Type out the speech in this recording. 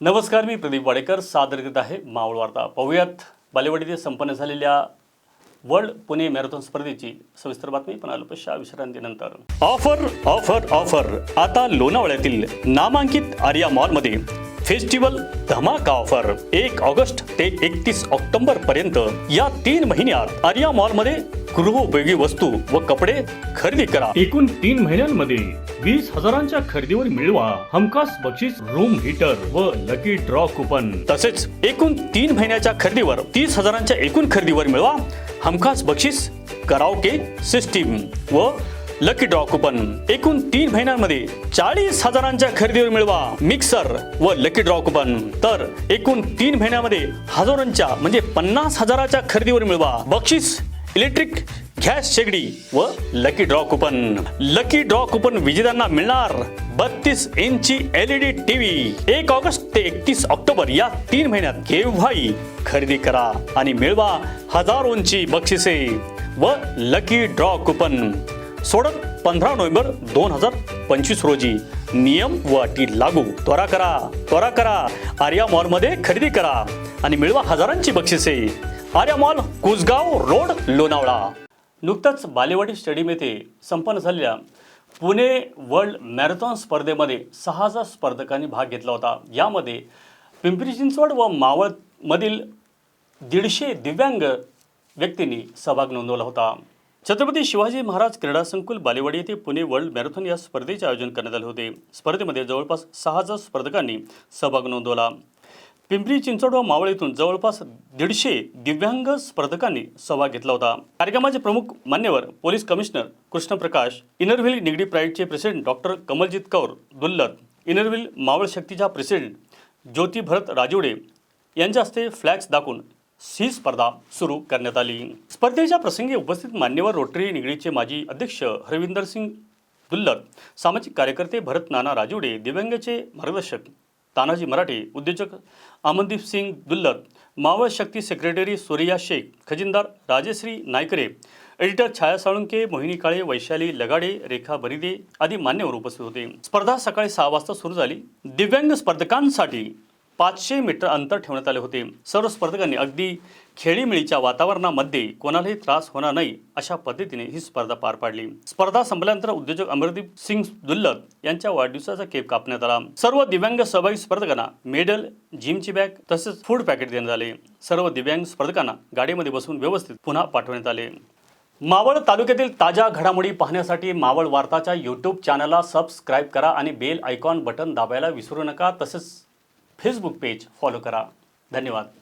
नमस्कार मी प्रदीप वाडेकर सादर करीत आहे मावळ वार्ता. पाहूयात बालेवाडी येथे संपन्न झालेल्या वर्ल्ड पुणे मॅरेथॉन स्पर्धेची सविस्तर बातमी. पण अल्पशा विश्रांतीनंतर. Offer offer offer. आता लोणावळ्यातील नामांकित आर्या मॉलमध्ये फेस्टिवल धमाका ऑफर. एक ऑगस्ट ते एकतीस ऑक्टोबर पर्यंत या तीन महिन्यात आर्या मॉलमध्ये गृहोपयोगी वस्तू व कपडे खरेदी करा. एकूण तीन महिन्यांमध्ये वीस हजारांच्या खरेदीवर मिळवा हमखास बक्षीस रूम हीटर व लकी ड्रॉ कुपन तसेच एकूण तीन महिन्याच्या खरेदीवर तीस हजारांच्या एकूण खरेदीवर मिळवा हमखास बक्षीस कराओके सिस्टीम व लकी ड्रॉ कुपन एकूण तीन महिन्यांमध्ये चाळीस हजारांच्या खरेदीवर मिळवा मिक्सर व लकी ड्रॉ कुपन तर एकूण तीन महिन्यामध्ये हजारांच्या म्हणजे पन्नास हजाराच्या खरेदीवर मिळवा बक्षीस इलेक्ट्रिक गॅस शेगडी व lucky draw coupon lucky draw coupon विजेत्यांना मिळणार बत्तीस इंची एलईडी टीव्ही एक ऑगस्ट ते एकतीस ऑक्टोबर या तीन महिन्यात केव्हाही खरेदी करा आणि मिळवा हजारोंची बक्षिसे व लकी ड्रॉ कुपन सोडत पंधरा नोव्हेंबर दोन हजार पंचवीस रोजी. नियम व अटी लागू. त्वरा करा. त्वरा करा. आर्या मॉलमध्ये खरेदी करा. आणि मिळवा हजारांची बक्षिसे. Arya mall Kusgaon road Lonavala. नुकतंच बालेवाडी स्टेडियम येथे संपन्न झालेल्या पुणे वर्ल्ड मॅरेथॉन स्पर्धेमध्ये सहा हजार स्पर्धकांनी भाग घेतला होता. यामध्ये पिंपरी चिंचवड व मावळमधील दीडशे दिव्यांग व्यक्तींनी सहभाग नोंदवला होता. छत्रपती शिवाजी महाराज क्रीडा संकुल बालेवाडी येथे पुणे वर्ल्ड मॅरेथॉन या स्पर्धेचे आयोजन करण्यात आले होते. स्पर्धेमध्ये जवळपास सहा हजार स्पर्धकांनी सहभाग नोंदवला. पिंपरी चिंचवड व मावळ येथून जवळपास दीडशे दिव्यांग स्पर्धकांनी सहभाग घेतला होता. कार्यक्रमाचे प्रमुख मान्यवर police commissioner Krishnaprakash Inner Wheel Nigdi प्राईडचे president doctor Kamaljit Kaur Dullat Inner Wheel Maval शक्तीच्या प्रेसिडेंट ज्योती भरत राजवडे यांच्या हस्ते फ्लॅग्स दाखवून ही स्पर्धा सुरू करण्यात आली. स्पर्धेच्या प्रसंगी उपस्थित मान्यवर रोटरी निगडीचे माजी अध्यक्ष हरविंदर सिंग दुल्लर सामाजिक कार्यकर्ते भरत नाना राजुडे दिव्यांगाचे मार्गदर्शक तानाजी मराठे उद्योजक अमनदीप सिंग दुल्लर मावळ शक्ती सेक्रेटरी सूर्या शेख खजिनदार राजेश्री नायकरे एडिटर छाया साळुंके मोहिनी काळे वैशाली लगाडे रेखा बरिदे आदी मान्यवर उपस्थित होते. स्पर्धा सकाळी सहा वाजता सुरू झाली. दिव्यांग स्पर्धकांसाठी पाचशे मीटर अंतर ठेवण्यात आले होते. सर्व स्पर्धकांनी अगदी खेळीमेळीच्या वातावरणामध्ये कोणालाही त्रास होणार नाही अशा पद्धतीने ही स्पर्धा पार पाडली. स्पर्धा संपल्यानंतर उद्योजक अमरदीप सिंग दुल्लत यांच्या वाढदिवसाचा केक कापण्यात आला. सर्व दिव्यांग सहभागी स्पर्धकांना मेडल जिमची बॅग तसेच फूड पॅकेट देण्यात आले. सर्व दिव्यांग स्पर्धकांना गाडीमध्ये बसून व्यवस्थित पुन्हा पाठवण्यात आले. मावळ तालुक्यातील ताज्या घडामोडी पाहण्यासाठी मावळ वार्ताच्या यूट्यूब चॅनलला सबस्क्राईब करा आणि बेल आयकॉन बटन दाबायला विसरू नका. तसेच फेसबुक पेज फॉलो करा. धन्यवाद.